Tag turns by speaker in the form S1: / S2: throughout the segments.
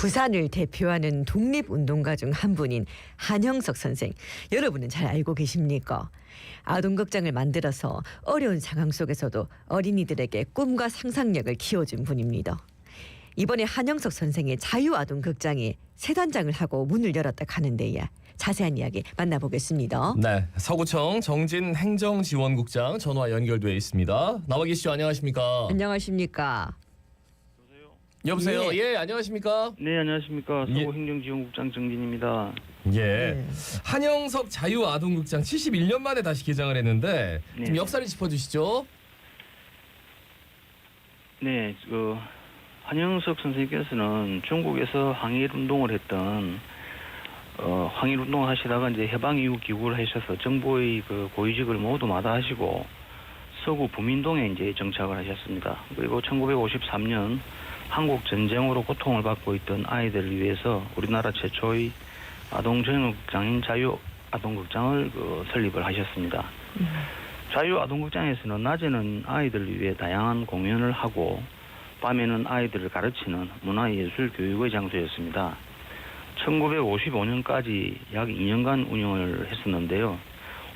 S1: 부산을 대표하는 독립운동가 중 한 분인 한형석 선생. 여러분은 잘 알고 계십니까? 아동극장을 만들어서 어려운 상황 속에서도 어린이들에게 꿈과 상상력을 키워준 분입니다. 이번에 한영석 선생의 자유아동극장이 새 단장을 하고 문을 열었다 하는데요. 자세한 이야기 만나보겠습니다.
S2: 네, 서구청 정진 행정지원국장 전화 연결돼 있습니다. 나와 계시죠? 안녕하십니까?
S1: 안녕하십니까?
S2: 여보세요.
S1: 예.
S2: 예, 안녕하십니까?
S3: 네 안녕하십니까
S2: 예.
S3: 서구행정지원국장 정진입니다.
S2: 예.
S1: 네.
S2: 한영석 자유아동극장 71년 만에 다시 개장을 했는데 좀
S3: 네.
S2: 역사를 짚어주시죠.
S3: 네, 그 한영석 선생님께서는 중국에서 항일 운동을 했던 어, 항일 운동 하시다가 이제 해방 이후 기구를 하셔서 정부의 그 고위직을 모두 마다하시고 서구 부민동에 이제 정착을 하셨습니다. 그리고 1953년 한국 전쟁으로 고통을 받고 있던 아이들을 위해서 우리나라 최초의 아동 전용극장인 자유 아동극장을 그 설립을 하셨습니다. 자유 아동극장에서는 낮에는 아이들을 위해 다양한 공연을 하고 밤에는 아이들을 가르치는 문화예술 교육의 장소였습니다. 1955년까지 약 2년간 운영을 했었는데요.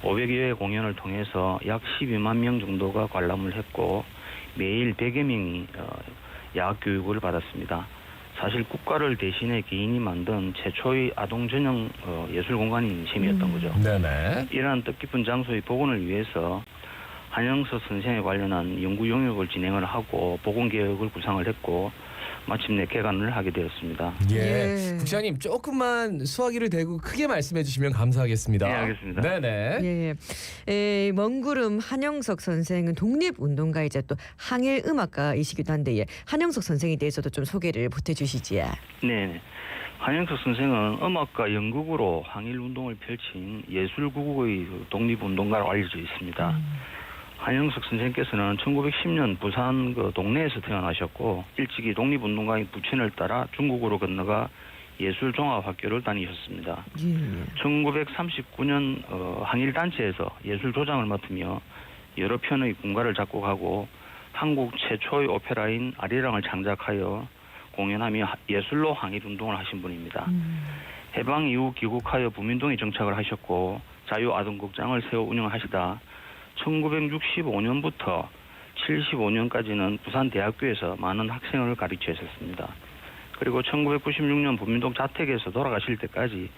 S3: 500여회 공연을 통해서 약 12만 명 정도가 관람을 했고 매일 100여 명이 어, 야학 교육을 받았습니다. 사실 국가를 대신해 개인이 만든 최초의 아동 전용 어, 예술 공간인 셈이었던 거죠.
S2: 네네.
S3: 이러한 뜻깊은 장소의 복원을 위해서 한영석 선생에 관련한 연구 용역을 진행을 하고 복원 계획을 구상을 했고 마침내 개관을 하게 되었습니다.
S2: 예.
S1: 예.
S2: 국장님 조금만 수화기를 대고 크게 말씀해 주시면 감사하겠습니다.
S3: 네, 알겠습니다.
S2: 네네.
S1: 예. 에, 먼구름 한영석 선생은 독립운동가이자 또 항일 음악가이시기도 한데 예. 한영석 선생에 대해서도 좀 소개를 보태주시지.
S3: 네. 한영석 선생은 음악과 연극으로 항일 운동을 펼친 예술국의 그 독립운동가로 알려져 있습니다. 한영석 선생께서는 1910년 부산 그 동네에서 태어나셨고 일찍이 독립운동가인 부친을 따라 중국으로 건너가 예술종합학교를 다니셨습니다.
S1: 예.
S3: 1939년 어, 항일단체에서 예술 조장을 맡으며 여러 편의 군가를 작곡하고 한국 최초의 오페라인 아리랑을 창작하여 공연하며 하- 예술로 항일운동을 하신 분입니다.
S1: 음.
S3: 해방 이후 귀국하여 부민동에 정착을 하셨고 자유아동극장을 세워 운영하시다 1965년부터 75년까지는 부산 대학교에서 많은 학생을 가르치셨습니다. 그리고 1996년 부민동 자택에서 돌아가실 때까지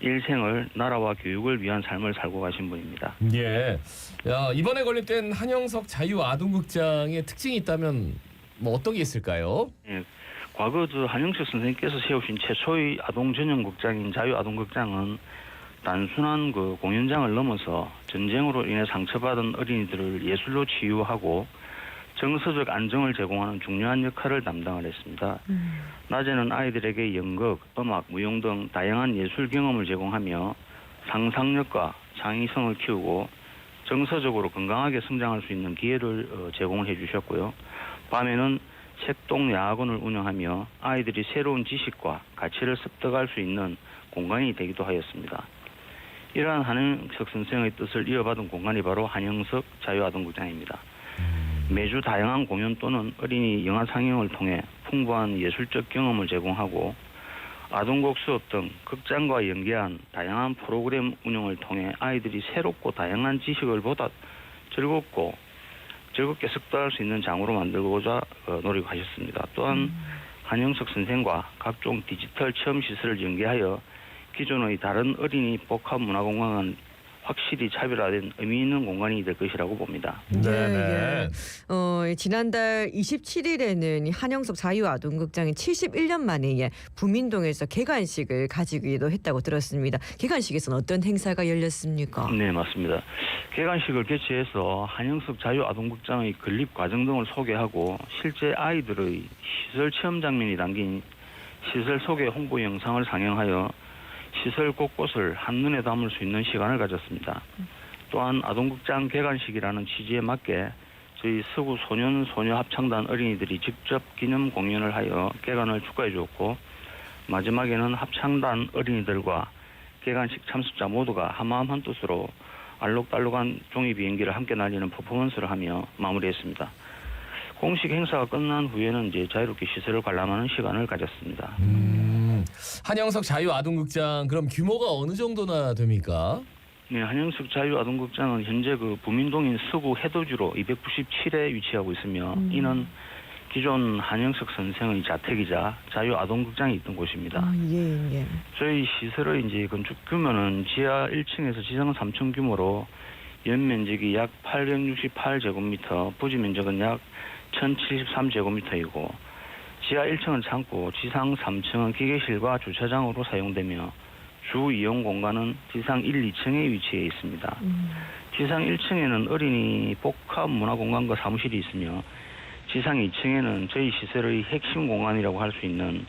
S3: 일생을 나라와 교육을 위한 삶을 살고 가신 분입니다.
S2: 예. 야, 이번에 건립된 한영석 자유아동극장의 특징이 있다면 뭐 어떤 게 있을까요?
S3: 과거 저 한영석 선생님께서 세우신 최초의 아동 전용 극장인 자유 아동 극장은 단순한 그 공연장을 넘어서 전쟁으로 인해 상처받은 어린이들을 예술로 치유하고 정서적 안정을 제공하는 중요한 역할을 담당을 했습니다.
S1: 음.
S3: 낮에는 아이들에게 연극, 음악, 무용 등 다양한 예술 경험을 제공하며 상상력과 창의성을 키우고 정서적으로 건강하게 성장할 수 있는 기회를 어, 제공을 해주셨고요. 밤에는 책동 야학원을 운영하며 아이들이 새로운 지식과 가치를 습득할 수 있는 공간이 되기도 하였습니다. 이러한 한영석 선생의 뜻을 이어받은 공간이 바로 한영석 자유아동극장입니다. 매주 다양한 공연 또는 어린이 영화 상영을 통해 풍부한 예술적 경험을 제공하고 아동곡 수업 등 극장과 연계한 다양한 프로그램 운영을 통해 아이들이 새롭고 다양한 지식을 보다 즐겁고 즐겁게 습득할 수 있는 장으로 만들고자 어, 노력하셨습니다. 또한 한영석 선생과 각종 디지털 체험 시설을 연계하여 기존의 다른 어린이 복합 문화공간은 확실히 차별화된 의미 있는 공간이 될 것이라고 봅니다.
S1: 예, 어, 지난달 27일에는 한영석 자유아동극장이 71년 만에 예, 부민동에서 개관식을 가지기도 했다고 들었습니다. 개관식에서는 어떤 행사가 열렸습니까?
S3: 네, 맞습니다. 개관식을 개최해서 한영석 자유아동극장의 건립 과정 등을 소개하고 실제 아이들의 시설 체험 장면이 담긴 시설 소개 홍보 영상을 상영하여 시설 곳곳을 한눈에 담을 수 있는 시간을 가졌습니다. 또한 아동극장 개관식이라는 취지에 맞게 저희 서구 소년 소녀 합창단 어린이들이 직접 기념 공연을 하여 개관을 축하해 주었고 마지막에는 합창단 어린이들과 개관식 참석자 모두가 한마음 한뜻으로 알록달록한 종이 비행기를 함께 날리는 퍼포먼스를 하며 마무리했습니다. 공식 행사가 끝난 후에는 이제 자유롭게 시설을 관람하는 시간을 가졌습니다.
S2: 음, 한영석 자유아동극장 그럼 규모가 어느 정도나 됩니까?
S3: 네, 한영숙 자유아동극장은 현재 그 부민동인 서구 해도주로 297에 위치하고 있으며
S1: 음.
S3: 이는 기존 한영석 선생의 자택이자 자유아동극장이 있던 곳입니다.
S1: 아, 예, 예.
S3: 저희 시설의 이제 건축 규모는 지하 1층에서 지상 3층 규모로 연면적이 약 868제곱미터, 부지 면적은 약 1073제곱미터이고 지하 1층은 창고, 지상 3층은 기계실과 주차장으로 사용되며 주 이용 공간은 지상 1, 2층에 위치해 있습니다.
S1: 음.
S3: 지상 1층에는 어린이 복합 문화 공간과 사무실이 있으며 지상 2층에는 저희 시설의 핵심 공간이라고 할 수 있는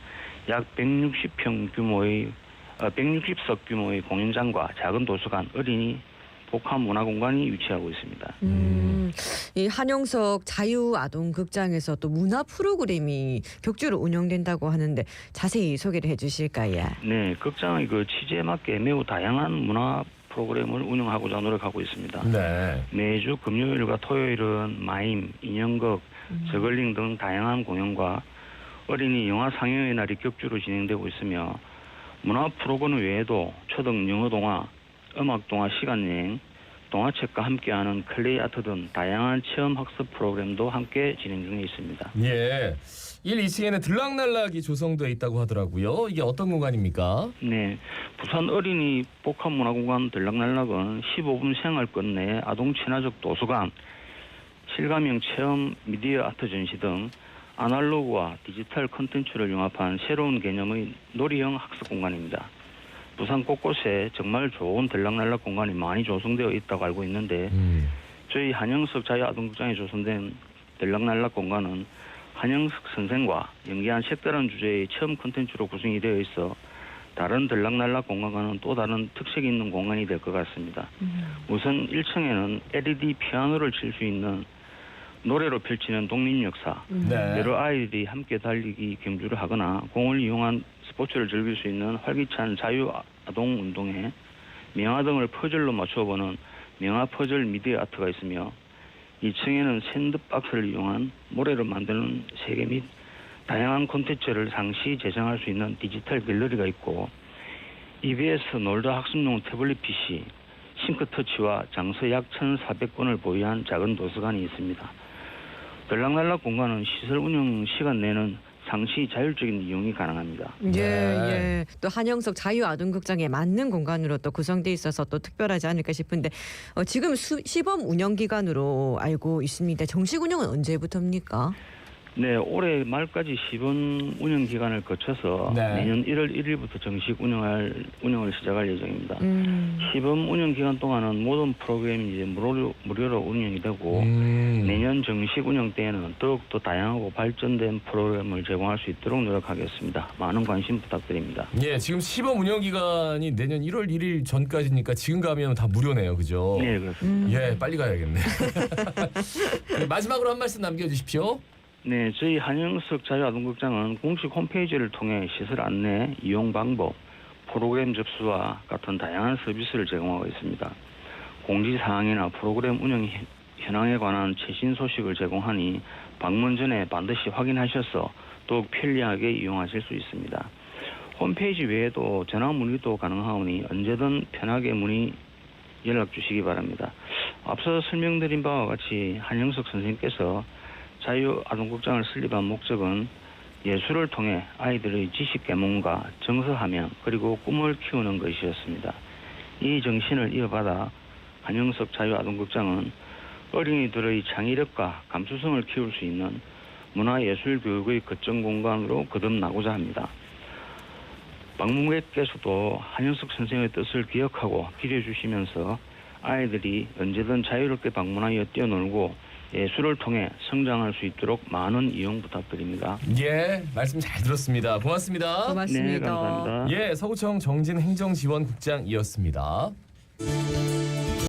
S3: 약 160평 규모의 어, 160석 규모의 공연장과 작은 도서관, 어린이 복합 문화공간이 위치하고 있습니다.
S1: 음, 이 한영석 자유아동극장에서 또 문화 프로그램이 격주로 운영된다고 하는데 자세히 소개를 해주실까요?
S3: 네, 극장의 그 취지에 맞게 매우 다양한 문화 프로그램을 운영하고자 노력하고 있습니다.
S2: 네.
S3: 매주 금요일과 토요일은 마임, 인형극, 저글링 등 다양한 공연과 어린이 영화 상영의 날이 격주로 진행되고 있으며 문화 프로그램 외에도 초등 영어 동화, 음악 동화 시간 여행, 동화책과 함께하는 클레이 아트 등 다양한 체험 학습 프로그램도 함께 진행 중에 있습니다.
S2: 예. 1, 2층에는 들락날락이 조성돼 있다고 하더라고요. 이게 어떤 공간입니까?
S3: 네, 부산 어린이 복합문화공간 들락날락은 15분 생활 끝내 아동 친화적 도서관, 실감형 체험 미디어 아트 전시 등 아날로그와 디지털 컨텐츠를 융합한 새로운 개념의 놀이형 학습 공간입니다. 부산 곳곳에 정말 좋은 들락날락 공간이 많이 조성되어 있다고 알고 있는데
S2: 음.
S3: 저희 한영석 자유아동극장에 조성된 들락날락 공간은 한영석 선생과 연기한 색다른 주제의 체험 콘텐츠로 구성이 되어 있어 다른 들락날락 공간과는 또 다른 특색이 있는 공간이 될 것 같습니다. 우선 1층에는 LED 피아노를 칠 수 있는 노래로 펼치는 독립 역사,
S2: 네.
S3: 여러 아이들이 함께 달리기 경주를 하거나 공을 이용한 스포츠를 즐길 수 있는 활기찬 자유 아동 운동회, 명화 등을 퍼즐로 맞춰보는 명화 퍼즐 미디어 아트가 있으며 2층에는 샌드박스를 이용한 모래로 만드는 세계 및 다양한 콘텐츠를 상시 재생할 수 있는 디지털 갤러리가 있고 EBS 놀더 학습용 태블릿 PC, 싱크터치와 장서 약 1,400권을 보유한 작은 도서관이 있습니다. 들락날락 공간은 시설 운영 시간 내는 상시 자율적인 이용이 가능합니다.
S1: 예,
S2: 네.
S1: 예. 또 한영석 자유아동극장에 맞는 공간으로 또 구성돼 있어서 또 특별하지 않을까 싶은데 어, 지금 수, 시범 운영 기간으로 알고 있습니다. 정식 운영은 언제부터입니까?
S3: 네, 올해 말까지 시범 운영 기간을 거쳐서
S2: 네.
S3: 내년 1월 1일부터 정식 운영할 운영을 시작할 예정입니다.
S1: 음.
S3: 시범 운영 기간 동안은 모든 프로그램이 이제 무료로, 무료로 운영이 되고
S2: 음.
S3: 내년 정식 운영 때에는 더욱 더 다양하고 발전된 프로그램을 제공할 수 있도록 노력하겠습니다. 많은 관심 부탁드립니다.
S2: 예, 지금 시범 운영 기간이 내년 1월 1일 전까지니까 지금 가면 다 무료네요. 그죠?
S3: 네, 그렇습니다.
S1: 음.
S2: 예, 빨리 가야겠네. 네, 마지막으로 한 말씀 남겨 주십시오.
S3: 네, 저희 한영석 자유아동극장은 공식 홈페이지를 통해 시설 안내, 이용 방법, 프로그램 접수와 같은 다양한 서비스를 제공하고 있습니다. 공지 사항이나 프로그램 운영 현- 현황에 관한 최신 소식을 제공하니 방문 전에 반드시 확인하셔서 더욱 편리하게 이용하실 수 있습니다. 홈페이지 외에도 전화 문의도 가능하오니 언제든 편하게 문의 연락 주시기 바랍니다. 앞서 설명드린 바와 같이 한영석 선생님께서 자유아동극장을 설립한 목적은 예술을 통해 아이들의 지식 계몽과 정서함양 그리고 꿈을 키우는 것이었습니다. 이 정신을 이어받아 한영석 자유아동극장은 어린이들의 창의력과 감수성을 키울 수 있는 문화예술 교육의 거점 공간으로 거듭나고자 합니다. 방문객께서도 한영석 선생의 뜻을 기억하고 기대해 주시면서 아이들이 언제든 자유롭게 방문하여 뛰어놀고 예술을 통해 성장할 수 있도록 많은 이용 부탁드립니다.
S2: 예, 말씀 잘 들었습니다. 고맙습니다.
S1: 고맙습니다.
S3: 네, 감사합니다.
S2: 예, 서구청 정진 행정지원국장이었습니다.